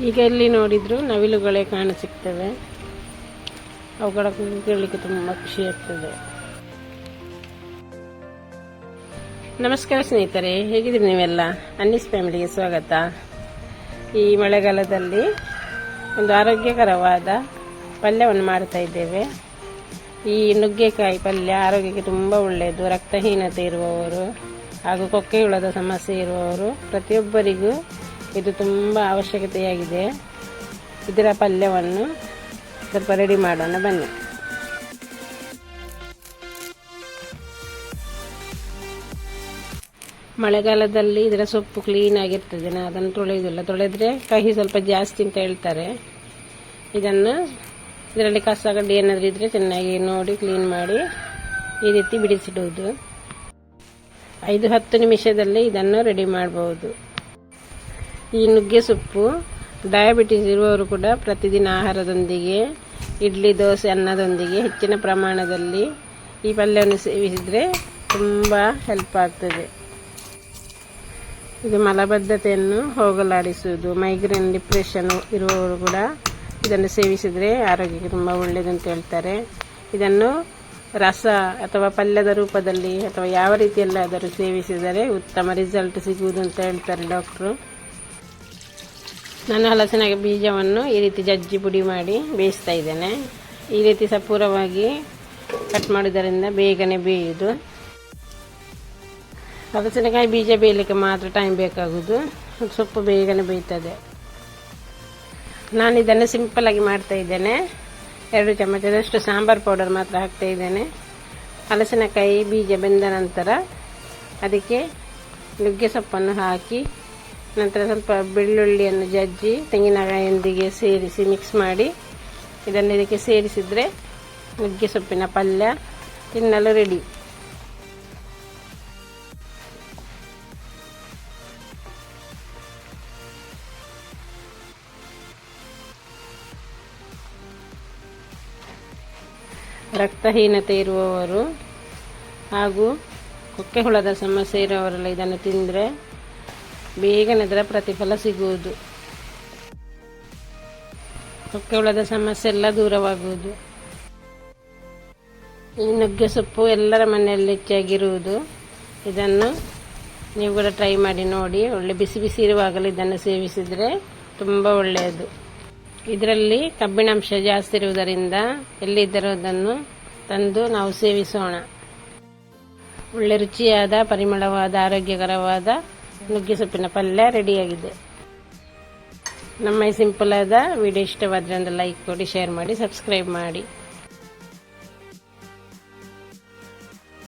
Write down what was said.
ಈಗ ಎಲ್ಲಿ ನೋಡಿದ್ರು ನವಿಲುಗಳೇ ಕಾಣಸಿಗ್ತವೆ ಅವುಗಳ ಕೂಗಲಿಕ್ಕೆ ತುಂಬ ಖುಷಿ ಆಗ್ತದೆ. ನಮಸ್ಕಾರ ಸ್ನೇಹಿತರೆ ಹೇಗಿದ್ರಿ ನೀವೆಲ್ಲ? ಅನ್ನಿಸ್ ಫ್ಯಾಮಿಲಿಗೆ ಸ್ವಾಗತ. ಈ ಮಳೆಗಾಲದಲ್ಲಿ ಒಂದು ಆರೋಗ್ಯಕರವಾದ ಪಲ್ಯವನ್ನು ಮಾಡ್ತಾ ಇದ್ದೇವೆ. ಈ ನುಗ್ಗೆಕಾಯಿ ಪಲ್ಯ ಆರೋಗ್ಯಕ್ಕೆ ತುಂಬ ಒಳ್ಳೆಯದು. ರಕ್ತಹೀನತೆ ಇರುವವರು ಹಾಗೂ ಕೊಕ್ಕೆ ಹುಳದ ಸಮಸ್ಯೆ ಇರುವವರು ಪ್ರತಿಯೊಬ್ಬರಿಗೂ ಇದು ತುಂಬ ಅವಶ್ಯಕತೆಯಾಗಿದೆ. ಇದರ ಪಲ್ಯವನ್ನು ಸ್ವಲ್ಪ ರೆಡಿ ಮಾಡೋಣ, ಬನ್ನಿ. ಮಳೆಗಾಲದಲ್ಲಿ ಇದರ ಸೊಪ್ಪು ಕ್ಲೀನ್ ಆಗಿರ್ತದೆ. ನಾ ಅದನ್ನು ತೊಳೆಯೋದಿಲ್ಲ ತೊಳೆದ್ರೆ ಕಹಿ ಸ್ವಲ್ಪ ಜಾಸ್ತಿ ಅಂತ ಹೇಳ್ತಾರೆ. ಇದನ್ನು ಇದರಲ್ಲಿ ಕಸ ಗಡ್ಡಿ ಏನಾದರೂ ಇದ್ರೆ ಚೆನ್ನಾಗಿ ನೋಡಿ ಕ್ಲೀನ್ ಮಾಡಿ ಈ ರೀತಿ ಬಿಡಿಸಿಡುವುದು. ಐದು ಹತ್ತು ನಿಮಿಷದಲ್ಲಿ ಇದನ್ನು ರೆಡಿ ಮಾಡಬಹುದು ಈ ನುಗ್ಗೆ ಸೊಪ್ಪು ಡಯಾಬಿಟಿಸ್ ಇರುವವರು ಕೂಡ ಪ್ರತಿದಿನ ಆಹಾರದೊಂದಿಗೆ, ಇಡ್ಲಿ, ದೋಸೆ, ಅನ್ನದೊಂದಿಗೆ ಹೆಚ್ಚಿನ ಪ್ರಮಾಣದಲ್ಲಿ ಈ ಪಲ್ಯವನ್ನು ಸೇವಿಸಿದರೆ ತುಂಬ ಹೆಲ್ಪ್ ಆಗ್ತದೆ. ಇದು ಮಲಬದ್ಧತೆಯನ್ನು ಹೋಗಲಾಡಿಸುವುದು ಮೈಗ್ರೇನ್ ಡಿಪ್ರೆಷನ್ ಇರುವವರು ಕೂಡ ಇದನ್ನು ಸೇವಿಸಿದರೆ ಆರೋಗ್ಯಕ್ಕೆ ತುಂಬ ಒಳ್ಳೆಯದಂತ ಹೇಳ್ತಾರೆ. ಇದನ್ನು ರಸ ಅಥವಾ ಪಲ್ಯದ ರೂಪದಲ್ಲಿ ಅಥವಾ ಯಾವ ರೀತಿಯಲ್ಲಾದರೂ ಸೇವಿಸಿದರೆ ಉತ್ತಮ ರಿಸಲ್ಟ್ ಸಿಗುವುದು ಅಂತ ಹೇಳ್ತಾರೆ ಡಾಕ್ಟ್ರು ನಾನು ಹಲಸಿನ ಬೀಜವನ್ನು ಈ ರೀತಿ ಜಜ್ಜಿ ಪುಡಿ ಮಾಡಿ ಬೇಯಿಸ್ತಾ ಇದ್ದೇನೆ. ಈ ರೀತಿ ಸಪೂರವಾಗಿ ಕಟ್ ಮಾಡೋದರಿಂದ ಬೇಗನೆ ಬೇಯುವುದು. ಹಲಸಿನಕಾಯಿ ಬೀಜ ಬೇಯಲಿಕ್ಕೆ ಮಾತ್ರ ಟೈಮ್ ಬೇಕಾಗುವುದು. ಸೊಪ್ಪು ಬೇಗನೆ ಬೇಯ್ತದೆ. ನಾನು ಇದನ್ನು ಸಿಂಪಲ್ ಆಗಿ ಮಾಡ್ತಾ ಇದ್ದೇನೆ. ಎರಡು ಚಮಚದಷ್ಟು ಸಾಂಬಾರ್ ಪೌಡರ್ ಮಾತ್ರ ಹಾಕ್ತಾ ಇದ್ದೇನೆ. ಹಲಸಿನಕಾಯಿ ಬೀಜ ಬೆಂದ ನಂತರ ಅದಕ್ಕೆ ನುಗ್ಗೆ ಸೊಪ್ಪನ್ನು ಹಾಕಿ ನಂತರ ಸ್ವಲ್ಪ ಬೆಳ್ಳುಳ್ಳಿಯನ್ನು ಜಜ್ಜಿ ತೆಂಗಿನಕಾಯಿಯೊಂದಿಗೆ ಸೇರಿಸಿ ಮಿಕ್ಸ್ ಮಾಡಿ, ಇದನ್ನು ಇದಕ್ಕೆ ಸೇರಿಸಿದರೆ ನುಗ್ಗೆ ಸೊಪ್ಪಿನ ಪಲ್ಯ ತಿನ್ನಲು ರೆಡಿ ರಕ್ತಹೀನತೆ ಇರುವವರು ಹಾಗೂ ಕೊಕ್ಕೆ ಹುಳದ ಸಮಸ್ಯೆ ಇರುವವರೆಲ್ಲ ಇದನ್ನು ತಿಂದರೆ ಬೇಗನೆ ಅದರ ಪ್ರತಿಫಲ ಸಿಗುವುದು. ಕೊಕ್ಕೆ ಹುಳದ ಸಮಸ್ಯೆ ಎಲ್ಲ ದೂರವಾಗುವುದು. ಈ ನುಗ್ಗೆ ಸೊಪ್ಪು ಎಲ್ಲರ ಮನೆಯಲ್ಲಿ ಹೆಚ್ಚಾಗಿರುವುದು. ಇದನ್ನು ನೀವು ಕೂಡ ಟ್ರೈ ಮಾಡಿ ನೋಡಿ. ಒಳ್ಳೆ ಬಿಸಿ ಬಿಸಿ ಇರುವಾಗಲೇ ಇದನ್ನು ಸೇವಿಸಿದರೆ ತುಂಬ ಒಳ್ಳೆಯದು. ಇದರಲ್ಲಿ ಕಬ್ಬಿಣಾಂಶ ಜಾಸ್ತಿ ಇರುವುದರಿಂದ ಎಲ್ಲಿದ್ದರೂ ಅದನ್ನು ತಂದು ನಾವು ಸೇವಿಸೋಣ. ಒಳ್ಳೆ ರುಚಿಯಾದ, ಪರಿಮಳವಾದ, ಆರೋಗ್ಯಕರವಾದ ನುಗ್ಗೆ ಸೊಪ್ಪಿನ ಪಲ್ಯ ರೆಡಿಯಾಗಿದೆ ನಮ್ಮ ಸಿಂಪಲ್ ಆದ ವಿಡಿಯೋ ಇಷ್ಟವಾದ್ರೆ ಒಂದು ಲೈಕ್ ಕೊಡಿ ಶೇರ್ ಮಾಡಿ ಸಬ್ಸ್ಕ್ರೈಬ್ ಮಾಡಿ.